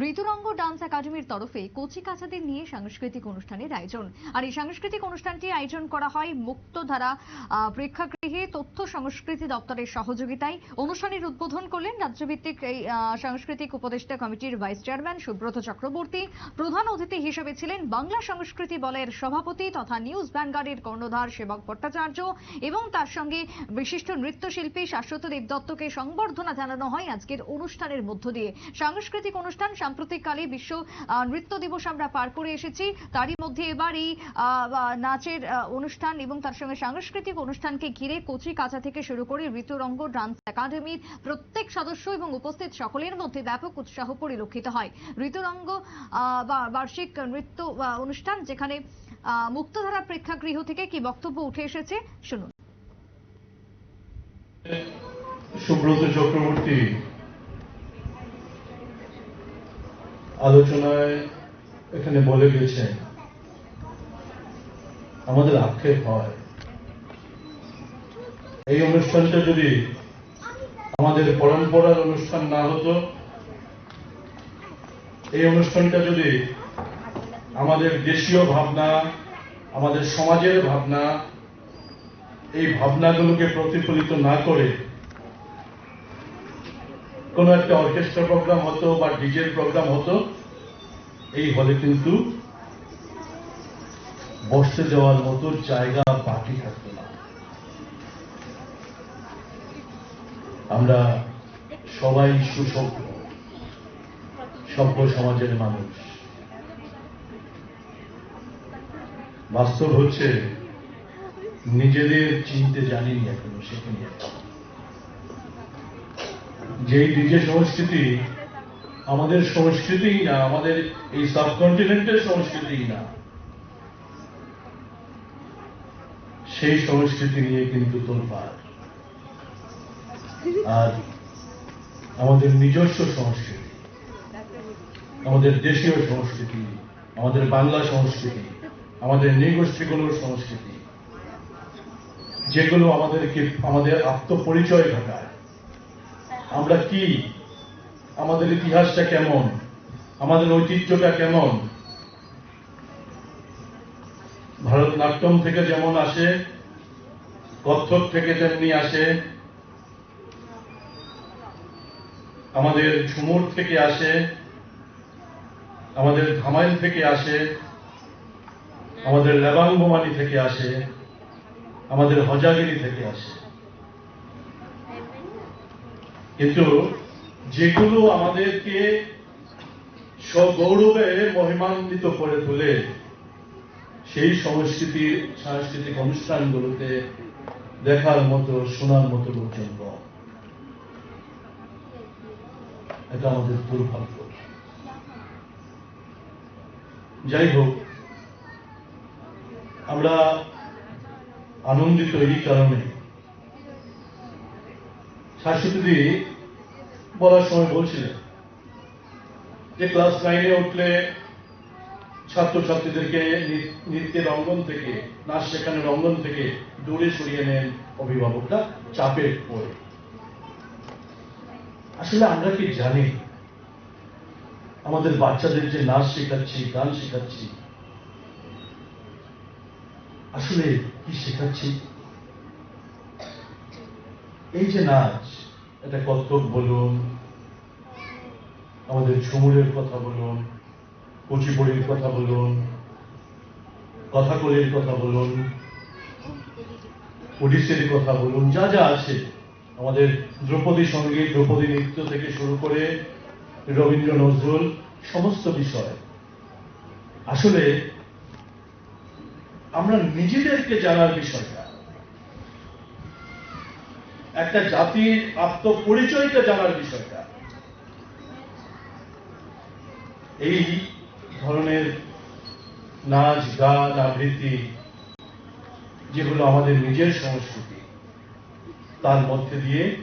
ঋতুরঙ্গ dance একাডেমির তরফে কচি কাচাদের নিয়ে সাংস্কৃতিক অনুষ্ঠানের আয়োজন। আর এই সাংস্কৃতিক অনুষ্ঠানটি আয়োজন করা হয় মুক্তধারা প্রেক্ষাগৃহে তথ্য সংস্কৃতি দপ্তরের সহযোগিতায়। অনুষ্ঠানের উদ্বোধন করলেন রাজ্যভিত্তিক এই সাংস্কৃতিক উপদেষ্টা কমিটির ভাইস চেয়ারম্যান সুব্রত চক্রবর্তী। প্রধান অতিথি হিসেবে ছিলেন বাংলা সংস্কৃতি বলের সভাপতি তথা নিউজ ভ্যানগার্ডের কর্ণধার সেবক ভট্টাচার্য এবং তার সঙ্গে বিশিষ্ট নৃত্যশিল্পী শাশ্বত দেবদত্তকে সংবর্ধনা জানানো হয় আজকের অনুষ্ঠানের মধ্য দিয়ে। সাংস্কৃতিক অনুষ্ঠান সাম্প্রতিককালে বিশ্ব নৃত্য দিবস আমরা পার করে এসেছি। তারই মধ্যে এবার এই নাচের অনুষ্ঠান এবং তার সঙ্গে সাংস্কৃতিক অনুষ্ঠানকে ঘিরে কচি কাঁচা থেকে শুরু করে ঋতুরঙ্গ ডান্স একাডেমির প্রত্যেক সদস্য এবং উপস্থিত সকলের মধ্যে ব্যাপক উৎসাহ পরিলক্ষিত হয়। ঋতুরঙ্গ বার্ষিক নৃত্য অনুষ্ঠান যেখানে মুক্তধারা প্রেক্ষাগৃহ থেকে কি বক্তব্য উঠে এসেছে, শুনুন। সুব্রত চক্রবর্তী আলোচনায় এখানে বলে গেছেন আমাদের আক্ষেপ হয়। এই অনুষ্ঠানটা যদি আমাদের পরম্পরার অনুষ্ঠান না হতো, এই অনুষ্ঠানটা যদি আমাদের দেশীয় ভাবনা, আমাদের সমাজের ভাবনা, এই ভাবনাগুলোকে প্রতিফলিত না করে কোন একটা অর্কেস্ট্রা প্রোগ্রাম হতো বা ডিজের প্রোগ্রাম হতো, এই হলে কিন্তু বসতে দেওয়ার মতো জায়গা বাকি থাকতো না। আমরা সবাই সুসভ্য, সভ্য সমাজের মানুষ। বাস্তব হচ্ছে, নিজেদের চিনতে জানিনি এখনও সেখানে যেই ডিজে সংস্কৃতি, আমাদের সংস্কৃতিই না, আমাদের এই সাবকন্টিনেন্টের সংস্কৃতিই না। সেই সংস্কৃতি নিয়ে কিন্তু তোলপাড়। আর আমাদের নিজস্ব সংস্কৃতি, আমাদের দেশীয় সংস্কৃতি, আমাদের বাংলা সংস্কৃতি, আমাদের নৃগোষ্ঠীগুলোর সংস্কৃতি, যেগুলো আমাদেরকে, আমাদের আত্মপরিচয় ঘটায়। আমরা কি? আমাদের ইতিহাসটা কেমন? আমাদের ঐতিহ্যটা কেমন? ভারতনাট্যম থেকে যেমন আসে, কত্থক থেকে তেমনি আসে, আমাদের ঝুমুর থেকে আসে, আমাদের ধামাইল থেকে আসে, আমাদের লেবাঙ্গমানি থেকে আসে, আমাদের হজাগিরি থেকে আসে। কিন্তু যেগুলো আমাদেরকে সগৌরবে মহিমান্বিত করে তোলে, সেই সংস্কৃতি, সাংস্কৃতিক অনুষ্ঠানগুলোতে দেখার মতো, শোনার মতো লোকজন এটা আমাদের দুর্ভাগ্য। যাই হোক, আমরা আনন্দিত এই কারণে শাশ্বতী বলার সময় বলছিলেন যে ক্লাস নাইনে উঠলে ছাত্রছাত্রীদেরকে নৃ- নৃত্যের অঙ্গন থেকে, নাচ শেখানোর অঙ্গন থেকে দূরে সরিয়ে নেন অভিভাবকরা চাপে পড়ে আসলে আমরা কি জানি? আমাদের বাচ্চাদের যে নাচ শেখাচ্ছি, গান শেখাচ্ছি, আসলে কি শেখাচ্ছি? এই যে নাচ এটা কত্থক বলুন, আমাদের ঝুমুরের কথা বলুন, কুচিপুড়ির কথা বলুন, কথাকলির কথা বলুন ওডিসির কথা বলুন, যা যা আছে, আমাদের দ্রৌপদী সংগীত, দ্রৌপদী নৃত্য থেকে শুরু করে রবীন্দ্র নজরুল, সমস্ত বিষয়। আসলে আমরা নিজেদেরকে জানার বিষয়টা একটা জাতির আত্মপরিচয়টা জানার বিষয়টা। এই ধরনের নাচ, গান, আবৃত্তি, যেগুলো আমাদের নিজের সংস্কৃতি, তার মধ্যে দিয়ে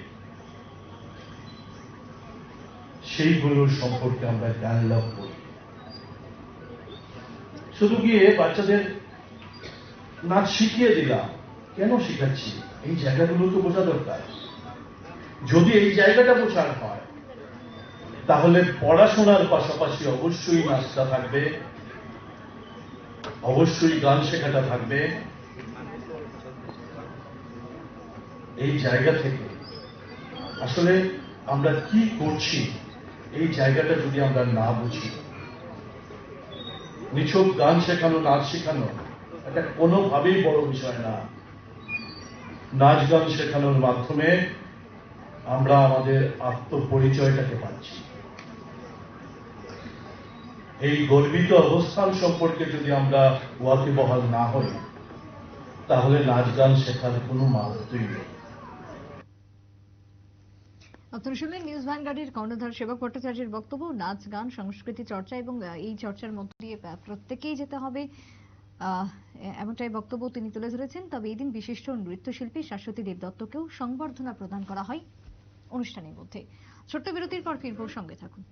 সেইগুলোর সম্পর্কে আমরা জ্ঞান লাভ করি। শুধু গিয়ে বাচ্চাদের নাচ শিখিয়ে দিলাম কেন শেখাচ্ছি? এই জায়গাগুলো তো বোঝা দরকার। যদি এই জায়গাটা বোঝার হয়, তাহলে পড়াশোনার পাশাপাশি অবশ্যই নাচটা থাকবে, অবশ্যই গান শেখাটা থাকবে। এই জায়গা থেকে আসলে আমরা কি করছি, এই জায়গাটা যদি আমরা না বুঝি, নিছক গান শেখানো, নাচ শেখানো, এটা কোনোভাবেই বড় বিষয় না। নাচ গান শেখানোর মাধ্যমে আমরা আমাদের আত্মপরিচয়টাকে পাচ্ছি। এই গর্বিত অবস্থান সম্পর্কে যদি আমরা ওয়াকিবহাল না হই, তাহলে নাচ গান শেখার কোনো মাহাত্মই নেই। আপনারা শুনলেন নিউজ ভ্যানগার্ডের কর্ণধার সেবক ভট্টাচার্যের বক্তব্য নাচ গান সংস্কৃতি চর্চা এবং এই চর্চার মধ্য দিয়ে প্রত্যেকেই যেতে হবে। এমনটাই বক্তব্য তিনি তুলে ধরেছেন। তবে এদিন দিন বিশিষ্ট নৃত্যশিল্পী শাশ্বতী দেব দত্তকেও সংবর্ধনা প্রদান করা হয় অনুষ্ঠানের মধ্যে। ছোট্ট বিরতির পর ফিরব সঙ্গে থাকুন।